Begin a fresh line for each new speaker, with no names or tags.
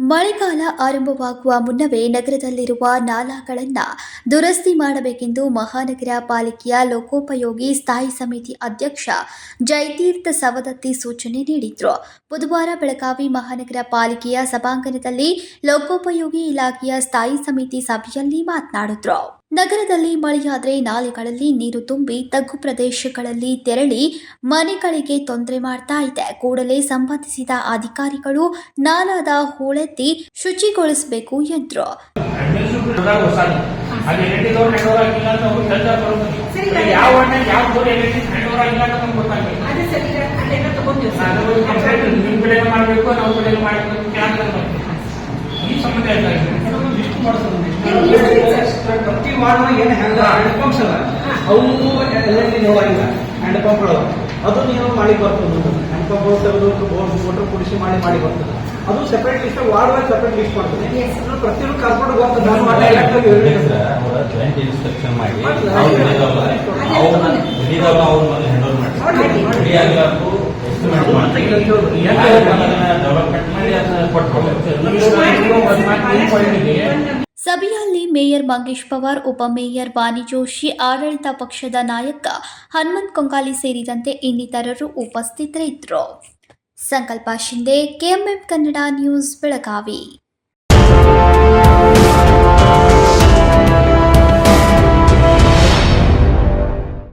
ಮಳೆಗಾಲ ಆರಂಭವಾಗುವ ಮುನ್ನವೇ ನಗರದಲ್ಲಿರುವ ನಾಲಾಗಳನ್ನು ದುರಸ್ತಿ ಮಾಡಬೇಕೆಂದು ಮಹಾನಗರ ಪಾಲಿಕೆಯ ಲೋಕೋಪಯೋಗಿ ಸ್ಥಾಯಿ ಸಮಿತಿ ಅಧ್ಯಕ್ಷ ಜಯತೀರ್ಥ ಸವದತ್ತಿ ಸೂಚನೆ ನೀಡಿದ್ರು. ಬುಧವಾರ ಬೆಳಗಾವಿ ಮಹಾನಗರ ಪಾಲಿಕೆಯ ಸಭಾಂಗಣದಲ್ಲಿ ಲೋಕೋಪಯೋಗಿ ಇಲಾಖೆಯ ಸ್ಥಾಯಿ ಸಮಿತಿ ಸಭೆಯಲ್ಲಿ ಮಾತನಾಡಿದ್ರು. ನಗರದಲ್ಲಿ ಮಳೆಯಾದರೆ ನಾಲೆಗಳಲ್ಲಿ ನೀರು ತುಂಬಿ ತಗ್ಗು ಪ್ರದೇಶಗಳಲ್ಲಿ ತೆರಳಿ ಮನೆಗಳಿಗೆ ತೊಂದರೆ ಮಾಡ್ತಾ ಇದೆ. ಕೂಡಲೇ ಸಂಬಂಧಿಸಿದ ಅಧಿಕಾರಿಗಳು ನಾಲಾದ ಹೂಳೆತ್ತಿ ಶುಚಿಗೊಳಿಸಬೇಕು ಎಂದರು.
ಈ
ವಾರ್ಡ್ ಏನು ಹ್ಯಾಂಡ್ ಹ್ಯಾಂಡ್ ಪಂಪ್ಸ್ ಅಲ್ಲ. ಅವು ಎಲ್ಲ ನೋಡಂಗಿಲ್ಲ ಹ್ಯಾಂಡ್ ಪಂಪ್ಗಳು ಅದು ನೀವು ಮಾಡಿ ಬರ್ತದೆ. ಹ್ಯಾಂಡ್ ಪಂಪ್ ತೆಗೆದು ಮೋಟರ್ ಕುಡಿಸಿ ಮಾಡಿ ಮಾಡಿ ಬರ್ತದೆ. ಅದು separate list ward wise separate list ಮಾಡ್ತದೆ. ಪ್ರತಿಯೊಂದು ಕಾರ್ಪೊರೇಟ್ ಬರ್ತದೆ ನಾನು ಮಾಡಿ
ಜಾಯಿಂಟ್ ಇನ್ಸ್ಪೆಕ್ಷನ್ ಡೆವಲಪ್ಮೆಂಟ್ ಮಾಡಿ. ಅದನ್ನ ಕೊಟ್ಕೊಡ್ಬೇಕು
ಸಭೆಯಲ್ಲಿ ಮೇಯರ್ ಮಂಗೇಶ್ ಪವಾರ್ ಉಪಮೇಯರ್ ವಾಣಿ ಜೋಶಿ, ಆಡಳಿತ ಪಕ್ಷದ ನಾಯಕ ಹನುಮಂತ್ ಕೊಂಗಾಲಿ ಸೇರಿದಂತೆ ಇನ್ನಿತರರು ಉಪಸ್ಥಿತರಿದ್ದರು. Sankalp Shinde, KMM Kannada news, Belagavi.